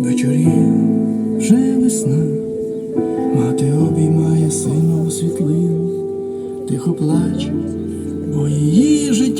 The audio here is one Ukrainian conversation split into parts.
Вечоріє вже весна, мати обіймає сина у світлину, тихо плаче, бо її життя.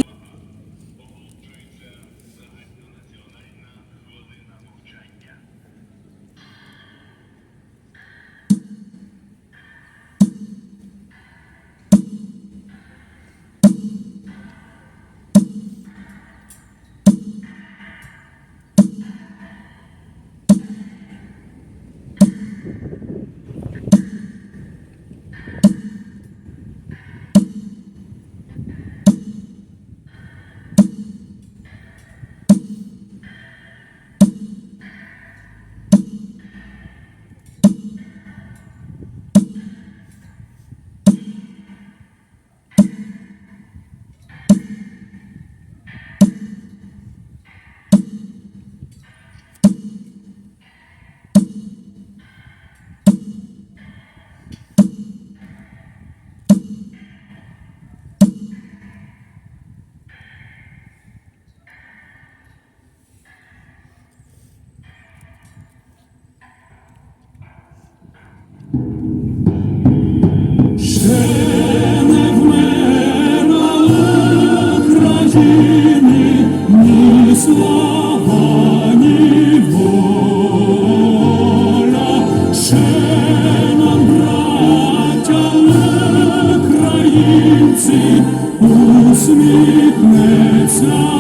Усміхнеться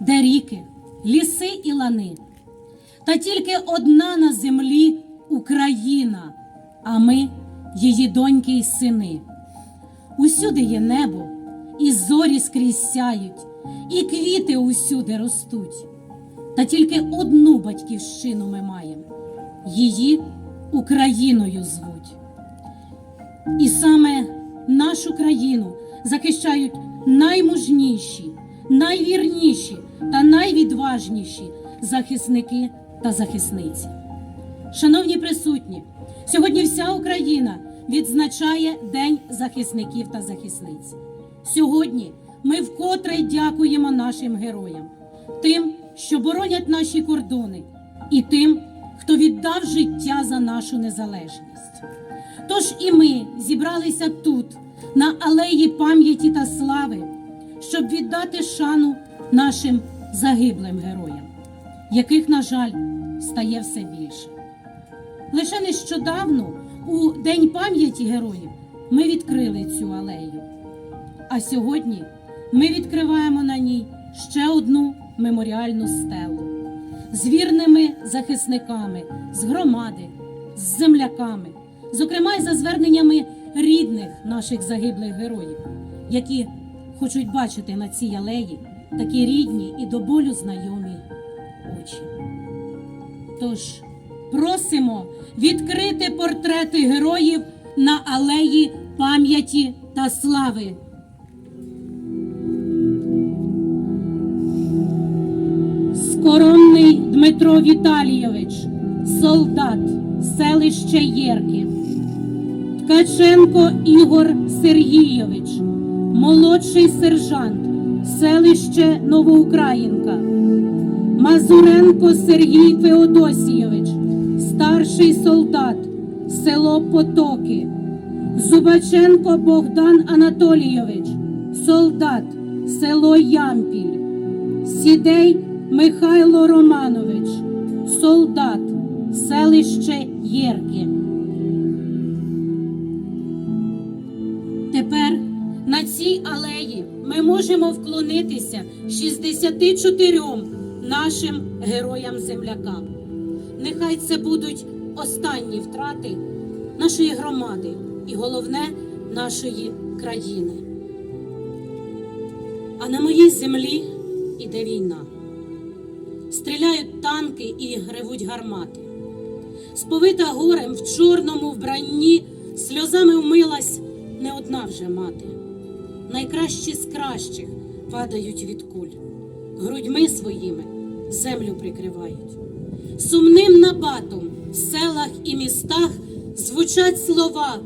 де ріки, ліси і лани. Та тільки одна на землі Україна, а ми її доньки й сини. Усюди є небо, і зорі скрізь сяють, і квіти усюди ростуть. Та тільки одну батьківщину ми маємо її Україною звуть. І саме нашу країну захищають наймужніші, найвірніші та найвідважніші захисники та захисниці. Шановні присутні, сьогодні вся Україна відзначає День захисників та захисниць. Сьогодні ми вкотре дякуємо нашим героям, тим, що боронять наші кордони, і тим, хто віддав життя за нашу незалежність. Тож і ми зібралися тут, на алеї пам'яті та слави, щоб віддати шану нашим загиблим героям, яких, на жаль, стає все більше. Лише нещодавно, у День пам'яті героїв, ми відкрили цю алею. А сьогодні ми відкриваємо на ній ще одну меморіальну стелу з вірними захисниками, з громади, з земляками, зокрема й за зверненнями рідних наших загиблих героїв, які хочуть бачити на цій алеї такі рідні і до болю знайомі очі. Тож просимо відкрити портрети героїв на алеї пам'яті та слави. Скоромний Дмитро Віталійович, солдат, селище Єрки. Ткаченко Ігор Сергійович, молодший сержант, селище Новоукраїнка. Мазуренко Сергій Феодосійович, старший солдат, село Потоки. Зубаченко Богдан Анатолійович, солдат, село Ямпіль. Сідей Михайло Романович, солдат, селище Єрки. Тепер на цій алеї ми можемо вклонитися 64 нашим героям-землякам. Нехай це будуть останні втрати нашої громади і головне нашої країни. А на моїй землі іде війна. Стріляють танки і ревуть гармати. Сповита горем в чорному вбранні, сльозами вмилась не одна вже мати. Найкращі з кращих падають від куль, грудьми своїми землю прикривають. Сумним набатом в селах і містах звучать слова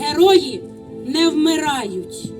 Герої не вмирають.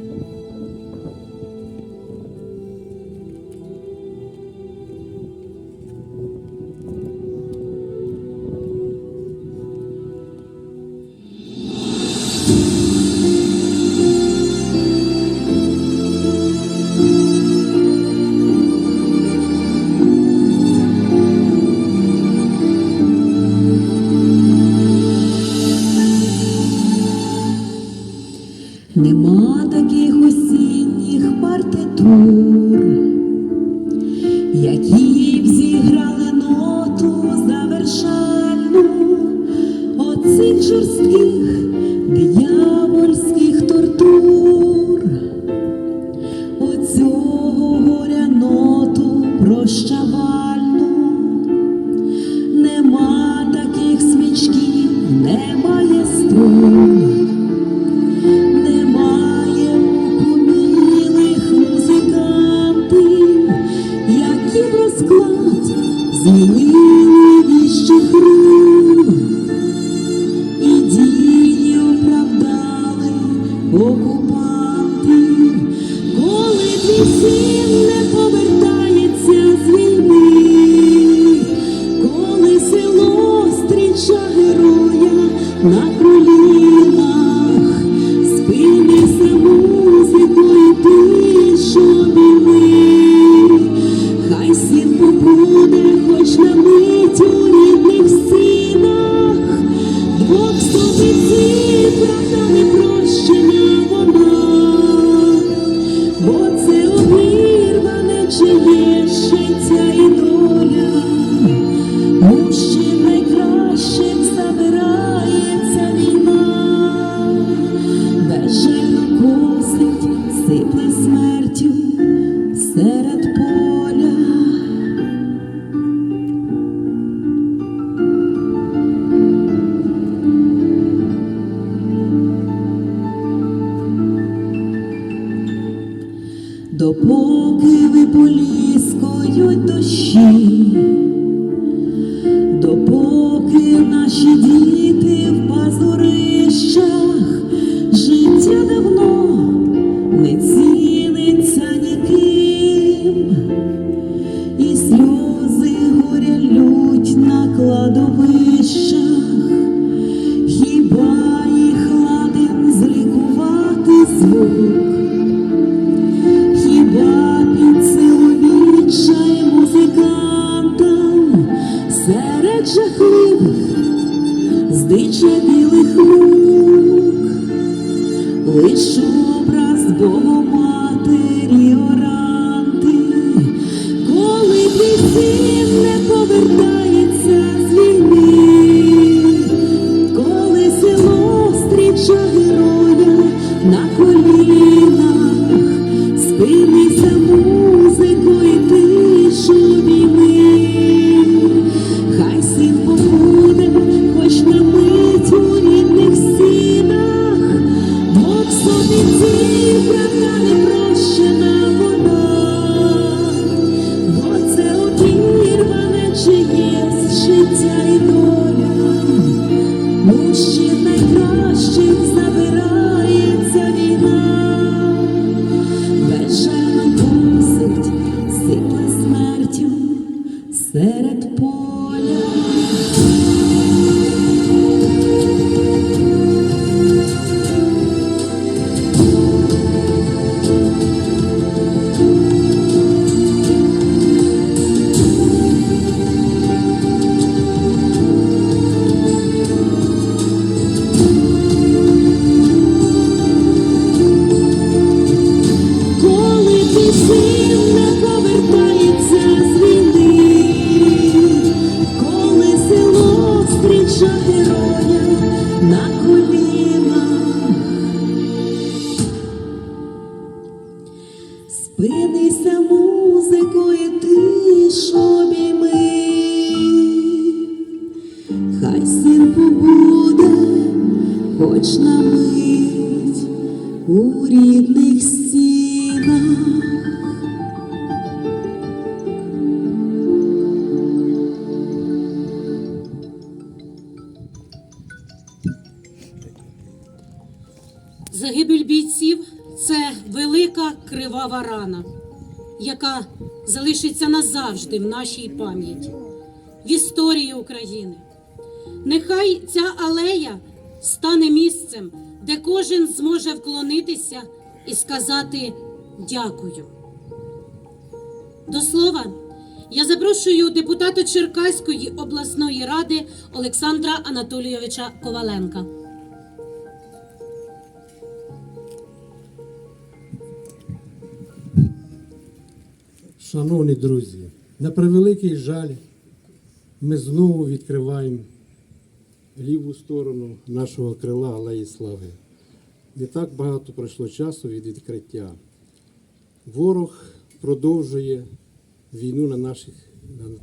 Допоки ви поліскують дощі, допоки наші діти в пазурищах, життя лиш ми хай син побуде, хоч на мить у рідних стінах. Загибель бійців це велика кривава рана, яка залишиться назавжди в нашій пам'яті, в історії України. Нехай ця алея стане місцем, де кожен зможе вклонитися і сказати дякую. До слова, я запрошую депутата Черкаської обласної ради Олександра Анатолійовича Коваленка. Шановні друзі, на превеликий жаль, ми знову відкриваємо ліву сторону нашого крила Алеї Слави. Не так багато пройшло часу від відкриття. Ворог продовжує війну на наших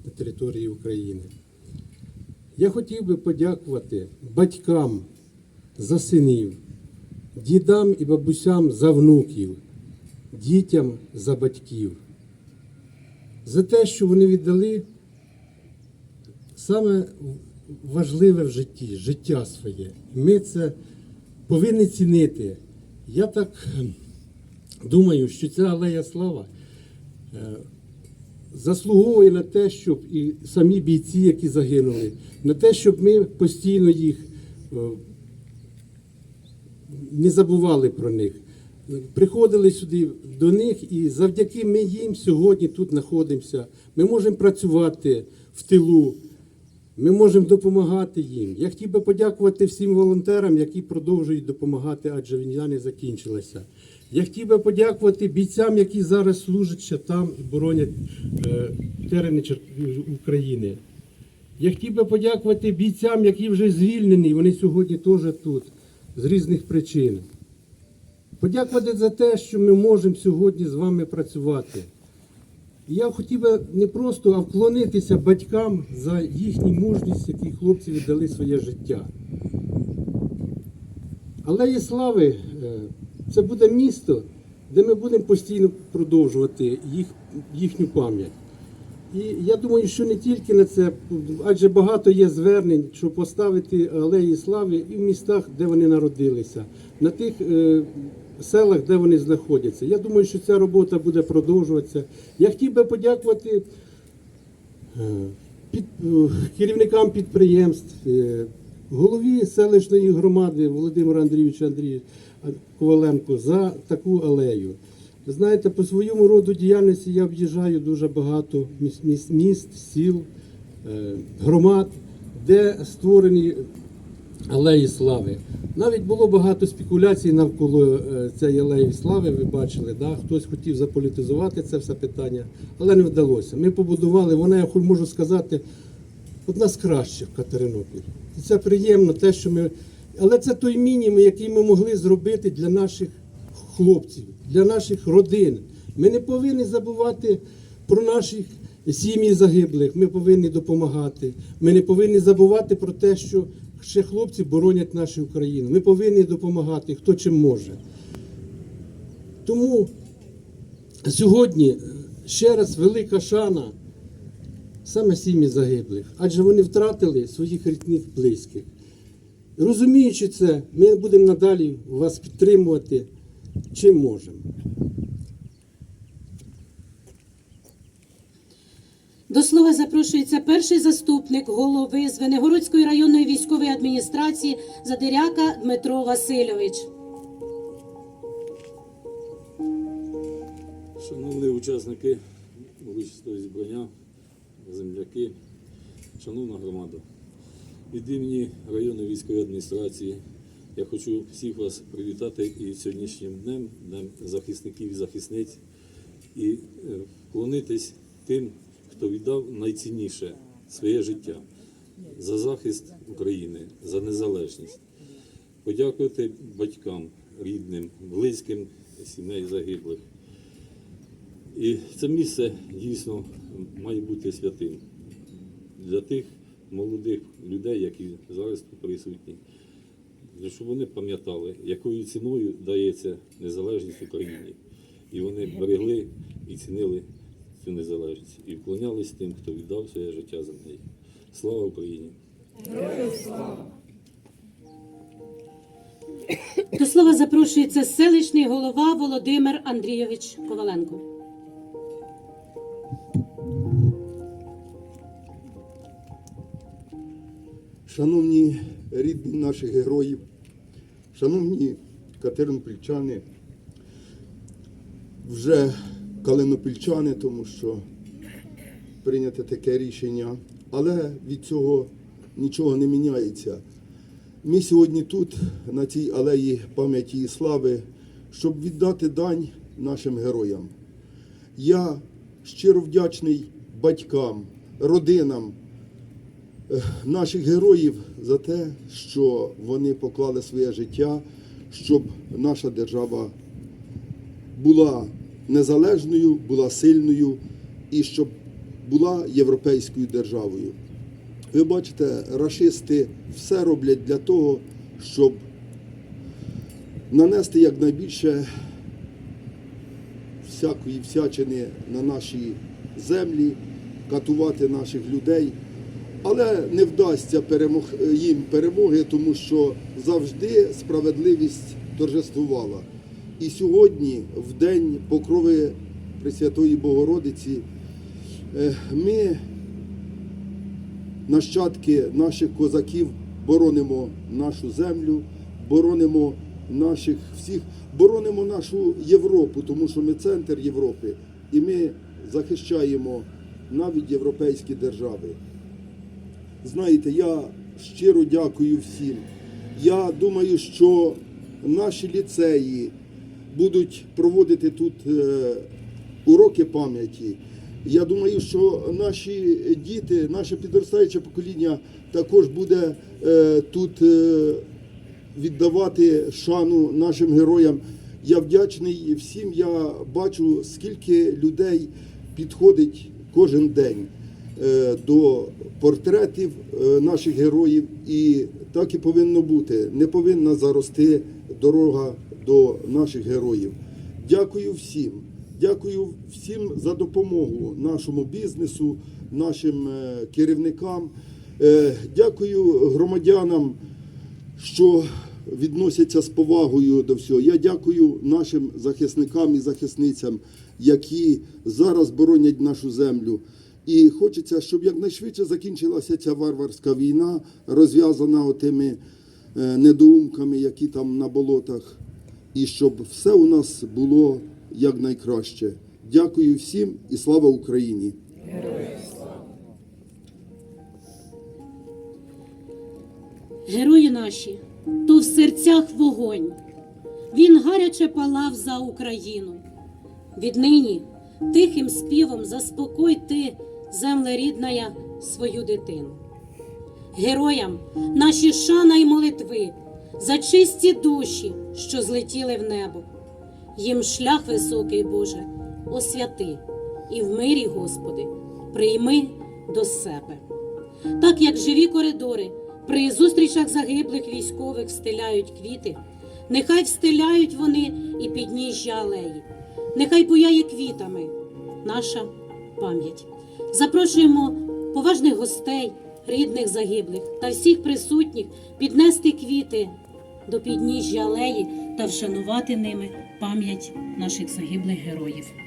на території України. Я хотів би подякувати батькам за синів, дідам і бабусям за внуків, дітям за батьків за те, що вони віддали саме важливе в житті, життя своє. Ми це повинні цінити. Я так думаю, що ця алея слава е, заслуговує на те, щоб і самі бійці, які загинули, на те, щоб ми постійно їх е, не забували про них. Приходили сюди до них, і завдяки ми їм сьогодні тут знаходимося. Ми можемо працювати в тилу, ми можемо допомагати їм. Я хотів би подякувати всім волонтерам, які продовжують допомагати, адже війна не закінчилася. Я хотів би подякувати бійцям, які зараз служать ще там і боронять е, терени України. Я хотів би подякувати бійцям, які вже звільнені, вони сьогодні теж тут з різних причин. Подякувати за те, що ми можемо сьогодні з вами працювати. Я хотів би не просто, а вклонитися батькам за їхню мужність, які хлопці віддали своє життя. Алеї Слави е, це буде місто, де ми будемо постійно продовжувати їх, їхню пам'ять. І я думаю, що не тільки на це, адже багато є звернень, щоб поставити алеї слави і в містах, де вони народилися, на тих е, селах, де вони знаходяться. Я думаю, що ця робота буде продовжуватися. Я хотів би подякувати е, під, е, керівникам підприємств, е, голові селищної громади Володимиру Андрійовичу Андрію Коваленко за таку алею. Знаєте, по своєму роду діяльності я об'їжджаю дуже багато міст, міст, міст сіл, громад, де створені алеї слави. Навіть було багато спекуляцій навколо е, цієї алеї слави, ви бачили, да? хтось хотів заполітизувати це все питання, але не вдалося. Ми побудували, вона, я можу сказати, одна з кращих в Катеринополі. І це приємно, те, що ми. Але це той мінімум, який ми могли зробити для наших хлопців, для наших родин. Ми не повинні забувати про наших сім'ї загиблих. Ми повинні допомагати. Ми не повинні забувати про те, що ще хлопці боронять нашу Україну. Ми повинні допомагати, хто чим може. Тому сьогодні ще раз велика шана саме сім'ї загиблих, адже вони втратили своїх рідних близьких. Розуміючи це, ми будемо надалі вас підтримувати чим можемо. До слова запрошується перший заступник голови Звенигородської районної військової адміністрації Задиряка Дмитро Васильович. Шановні учасники урочистого зібрання, земляки, шановна громада, від імені районної військової адміністрації я хочу всіх вас привітати і сьогоднішнім днем, Днем захисників і захисниць, і е, вклонитись тим, хто віддав найцінніше своє життя за захист України, за незалежність. Подякувати батькам, рідним, близьким сімей загиблих. І це місце дійсно має бути святим для тих молодих людей, які зараз тут присутні, щоб вони пам'ятали, якою ціною дається незалежність Україні. І вони берегли і цінили цю незалежність. І вклонялись тим, хто віддав своє життя за неї. Слава Україні! До слова запрошується селищний голова Володимир Андрійович Коваленко. Шановні рідні наших героїв, шановні катеринопільчани, вже калинопільчани, тому що прийняте таке рішення, але від цього нічого не міняється. Ми сьогодні тут, на цій алеї пам'яті і слави, щоб віддати дань нашим героям. Я щиро вдячний батькам, родинам, наших героїв за те, що вони поклали своє життя, щоб наша держава була незалежною, була сильною і щоб була європейською державою. Ви бачите, рашисти все роблять для того, щоб нанести якнайбільше всякої всячини на наші землі, катувати наших людей. Але не вдасться їм перемоги, тому що завжди справедливість торжествувала. І сьогодні, в день покрови Пресвятої Богородиці, е, ми, нащадки наших козаків, боронимо нашу землю, боронимо наших всіх, боронимо нашу Європу, тому що ми центр Європи, і ми захищаємо навіть європейські держави. Знаєте, я щиро дякую всім. Я думаю, що наші ліцеї будуть проводити тут е, уроки пам'яті. Я думаю, що наші діти, наше підростаюче покоління також буде е, тут е, віддавати шану нашим героям. Я вдячний всім. Я бачу, скільки людей підходить кожен день до портретів наших героїв, і так і повинно бути. Не повинна зарости дорога до наших героїв. Дякую всім. Дякую всім за допомогу нашому бізнесу, нашим е, керівникам. Е, Дякую громадянам, що відносяться з повагою до всього. Я дякую нашим захисникам і захисницям, які зараз боронять нашу землю. І хочеться, щоб якнайшвидше закінчилася ця варварська війна, розв'язана отими недоумками, які там на болотах, і щоб все у нас було якнайкраще. Дякую всім і слава Україні! Герої наші, то в серцях вогонь. Він гаряче палав за Україну. Віднині тихим співом заспокой ти, земле рідная, свою дитину. Героям наші шана й молитви за чисті душі, що злетіли в небо. Їм шлях високий, Боже, освяти, і в мирі, Господи, прийми до себе. Так як живі коридори при зустрічах загиблих військових стеляють квіти, нехай встеляють вони і підніжжя алеї, нехай буяє квітами наша пам'ять. Запрошуємо поважних гостей, рідних загиблих та всіх присутніх піднести квіти до підніжжя алеї та вшанувати ними пам'ять наших загиблих героїв.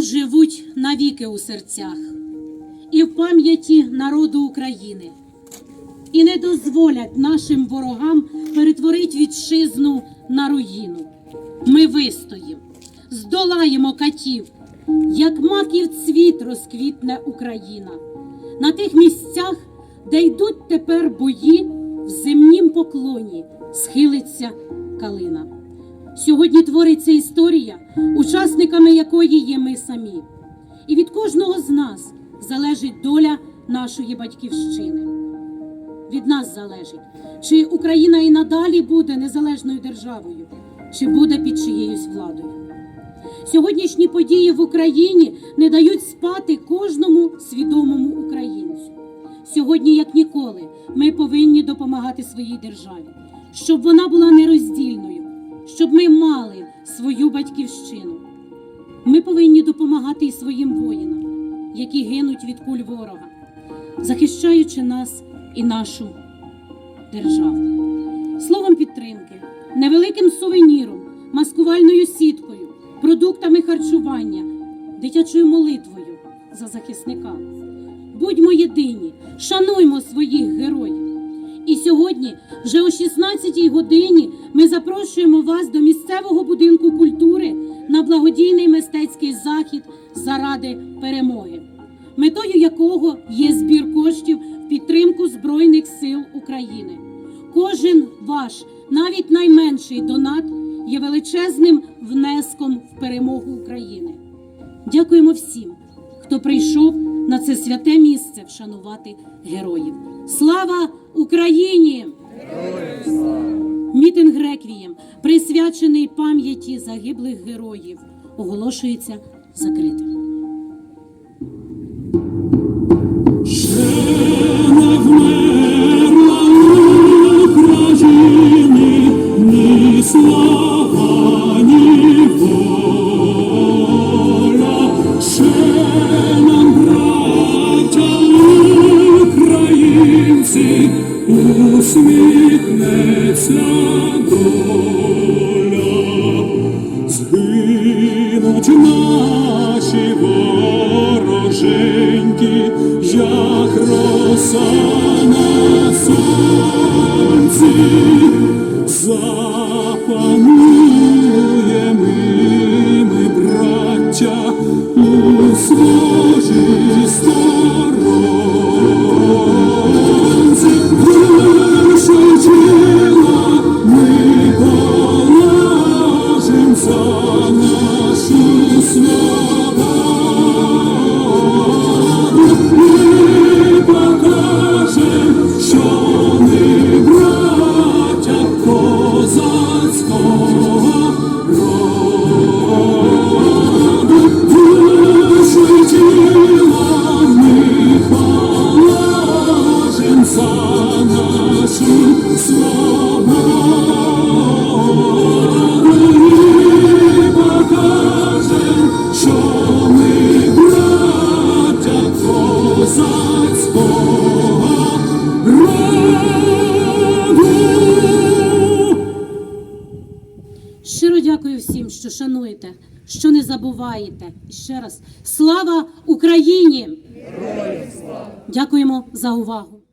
Живуть навіки у серцях і в пам'яті народу України, і не дозволять нашим ворогам перетворити вітчизну на руїну. Ми вистоїм, здолаємо катів, як маків цвіт розквітне Україна. На тих місцях, де йдуть тепер бої, в земнім поклоні схилиться калина. Сьогодні твориться історія, учасниками якої є ми самі. І від кожного з нас залежить доля нашої батьківщини. Від нас залежить, чи Україна і надалі буде незалежною державою, чи буде під чиєюсь владою. Сьогоднішні події в Україні не дають спати кожному свідомому українцю. Сьогодні, як ніколи, ми повинні допомагати своїй державі, щоб вона була нероздільною, щоб ми мали свою батьківщину. Ми повинні допомагати і своїм воїнам, які гинуть від куль ворога, захищаючи нас і нашу державу. Словом підтримки, невеликим сувеніром, маскувальною сіткою, продуктами харчування, дитячою молитвою за захисника. Будьмо єдині, шануймо своїх героїв. І сьогодні, вже о 16-й годині, ми запрошуємо вас до місцевого будинку культури на благодійний мистецький захід заради перемоги, метою якого є збір коштів в підтримку Збройних сил України. Кожен ваш, навіть найменший донат, є величезним внеском в перемогу України. Дякуємо всім, хто прийшов на це святе місце вшанувати героїв. Слава Україні! Мітинг реквієм, присвячений пам'яті загиблих героїв, оголошується закритим. Ні слава, забуваєте. І ще раз слава Україні! Дякуємо за увагу!